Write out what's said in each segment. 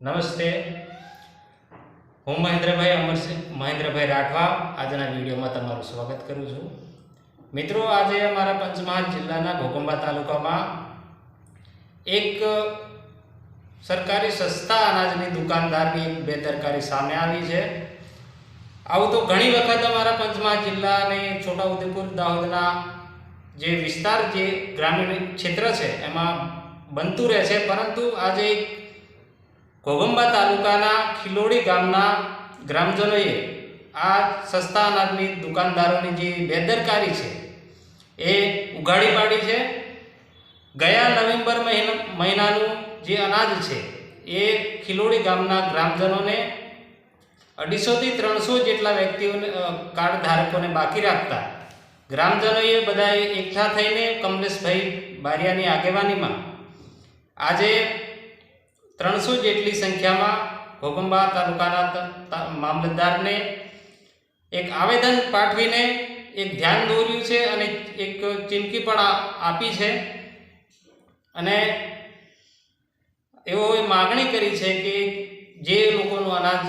નમસ્તે. હું મહેન્દ્રભાઈ અમરસિંહ મહેન્દ્રભાઈ રાઠવા. આજના વિડીયોમાં તમારું સ્વાગત કરું છું. મિત્રો, આજે અમારા પંચમહાલ જિલ્લાના ઘોગંબા તાલુકામાં એક સરકારી સસ્તા અનાજની દુકાનદારની એક બેદરકારી સામે આવી છે. આવું તો ઘણી વખત અમારા પંચમહાલ જિલ્લા અને છોટાઉદેપુર, દાહોદના જે વિસ્તાર, જે ગ્રામીણ ક્ષેત્ર છે, એમાં બનતું રહે છે. પરંતુ આજે એક ઘોગંબા તાલુકાના ખિલોડી ગામના ગ્રામજનોએ આ સસ્તા અનાજની દુકાનદારોની જે બેદરકારી છે એ ઉઘાડી પાડી છે. ગયા નવેમ્બર મહિના, મહિનાનું જે અનાજ છે એ ખિલોડી ગામના ગ્રામજનોને અઢીસોથી ત્રણસો જેટલા વ્યક્તિઓને કાર્ડ ધારકોને બાકી રાખતા ગ્રામજનોએ બધાએ એકઠા થઈને કમલેશભાઈ બારિયાની આગેવાનીમાં આજે ત્રણસો જેટલી સંખ્યામાં ઘોગંબા તાલુકાના મામલતદારને એક આવેદન પાઠવીને એક ધ્યાન દોર્યું છે અને એક ચીમકી પણ આપી છે. અને એવો માગણી કરી છે કે જે લોકોનું અનાજ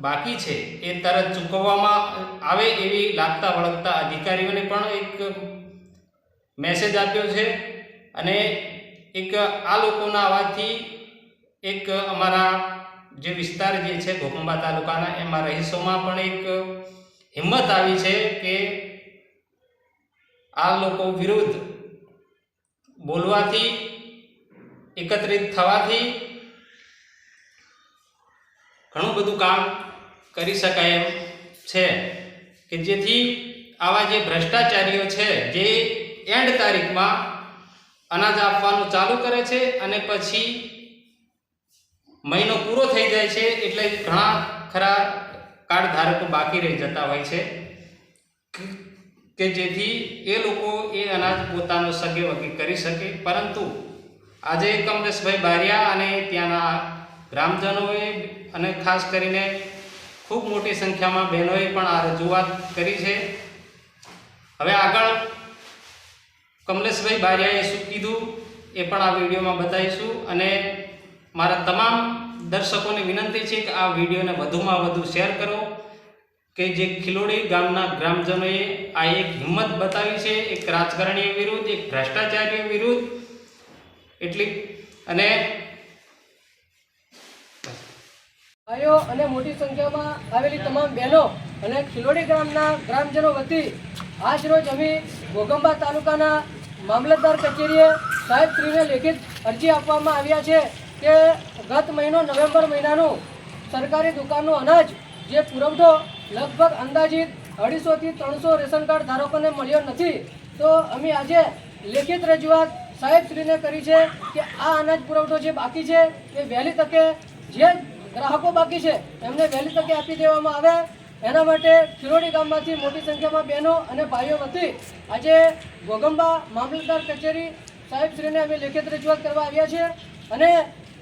બાકી છે એ તરત ચૂકવવામાં આવે એવી લાગતા વળગતા અધિકારીઓને પણ એક મેસેજ આપ્યો છે અને એક આ લોકોના અવાજથી એક અમારા જે વિસ્તાર જે છે ઘોકંબા તાલુકાના, એમાં રહીશોમાં પણ એક હિંમત આવી છે કે આ લોકો વિરુદ્ધ બોલવાથી, એકત્રિત થવાથી ઘણું બધું કામ કરી શકાય એમ છે કે જેથી આવા જે ભ્રષ્ટાચારીઓ છે, જે એન્ડ તારીખમાં અનાજ આપવાનું ચાલુ કરે છે અને પછી મહિનો પૂરો થઈ જાય છે એટલે ઘણા ખરા કાર્ડ ધારકો બાકી રહી જતા હોય છે. કે- જેથી એ લોકો એ અનાજ પોતાનો સગે વગી કરી શકે. પરંતુ આજે કમલેશભાઈ બારિયા અને ત્યાંના ગ્રામજનોએ અને ખાસ કરીને ખૂબ મોટી સંખ્યામાં બહેનોએ પણ આ રજૂઆત કરી છે. હવે આગળ કમલેશભાઈ બારિયાએ શું કીધું એ પણ આ વિડીયોમાં બતાવીશું અને મારા તમામ દર્શકોને વિનંતી છે કે આ વિડીયોને વધુમાં વધુ શેર કરો, કે જે ખિલોડી ગામના ગ્રામજનોએ આ એક હિંમત બતાવી છે, એક રાજકારણીઓ વિરુદ્ધ, એક ભ્રષ્ટાચારીઓ વિરુદ્ધ. એટલી, અને ભાઈઓ અને મોટી સંખ્યામાં આવેલી તમામ બહેનો અને ખિલોડી ગામના ગ્રામજનો વતી આજ રોજ અમે ઘોગંબા તાલુકાના મામલતદાર કચેરીએ સાહેબ શ્રીને લેખિત અરજી આપવામાં આવ્યા છે. કે ગત મહિનો નવેમ્બર મહિનાનું સરકારી દુકાનનું અનાજ જે પુરવઠો લગભગ અંદાજિત અઢીસોથી ત્રણસો રેશન કાર્ડ ધારકોને મળ્યો નથી, તો અમે આજે લેખિત રજૂઆત સાહેબશ્રીને કરી છે કે આ અનાજ પુરવઠો જે બાકી છે એ વહેલી તકે જે ગ્રાહકો બાકી છે એમને વહેલી તકે આપી દેવામાં આવે. એના માટે ખિરોડી ગામમાંથી મોટી સંખ્યામાં બહેનો અને ભાઈઓ વતી આજે ગોગંબા મામલતદાર કચેરી સાહેબશ્રીને અમે લેખિત રજૂઆત કરવા આવ્યા છીએ અને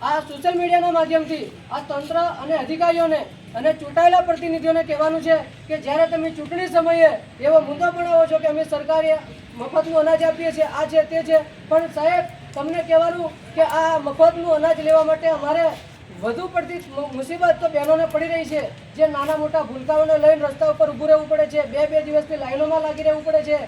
આ સોશિયલ મીડિયાના માધ્યમથી આ તંત્ર અને અધિકારીઓને અને ચૂંટાયેલા પ્રતિનિધિઓને કહેવાનું છે કે જ્યારે તમે ચૂંટણી સમયે એવો મુદ્દો બનાવો છો કે અમે સરકારે મફતનું અનાજ આપીએ છીએ, આ છે તે છે, પણ સાહેબ, તમને કહેવાનું કે આ મફતનું અનાજ લેવા માટે અમારે વધુ પડતી મુસીબત તો બહેનોને પડી રહી છે, જે નાના મોટા ભૂલકાઓને લઈને રસ્તા ઉપર ઊભું રહેવું પડે છે, બે બે દિવસથી લાઈનોમાં લાગી રહેવું પડે છે,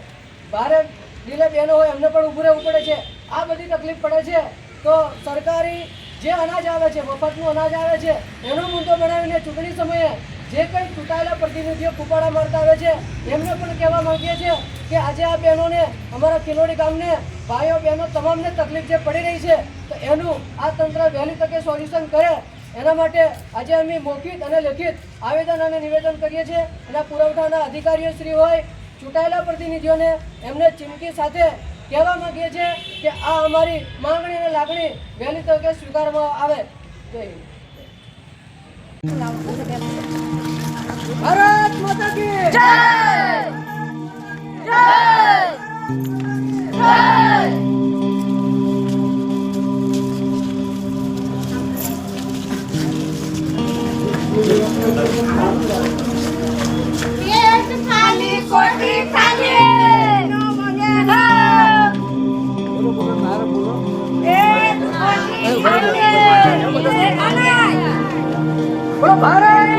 ભારે ડીલે બહેનો હોય એમને પણ ઊભું રહેવું પડે છે, આ બધી તકલીફ પડે છે, તો સરકારી જે અનાજ આવે છે, મફતનું અનાજ આવે છે, એનો મુદ્દો બનાવીને ચૂંટણી સમયે જે કંઈ ચૂંટાયેલા પ્રતિનિધિઓ ફૂપાડા મારતા આવે છે, એમને પણ કહેવા માંગીએ છીએ કે આજે આ બહેનોને, અમારા કિલોડી ગામને, ભાઈઓ બહેનો તમામને તકલીફ જે પડી રહી છે, તો એનું આ તંત્ર વહેલી તકે સોલ્યુશન કરે. એના માટે આજે અમે મૌખિક અને લેખિત આવેદન અને નિવેદન કરીએ છીએ અને પુરવઠાના અધિકારીઓ શ્રી હોય, ચૂંટાયેલા પ્રતિનિધિઓને એમને ચીમકી સાથે કહેવા માંગીએ છીએ કે આ અમારી માંગણી અને લાગણી વહેલી તકે સ્વીકારવામાં આવે. જય ભારત માતા કી જય! Para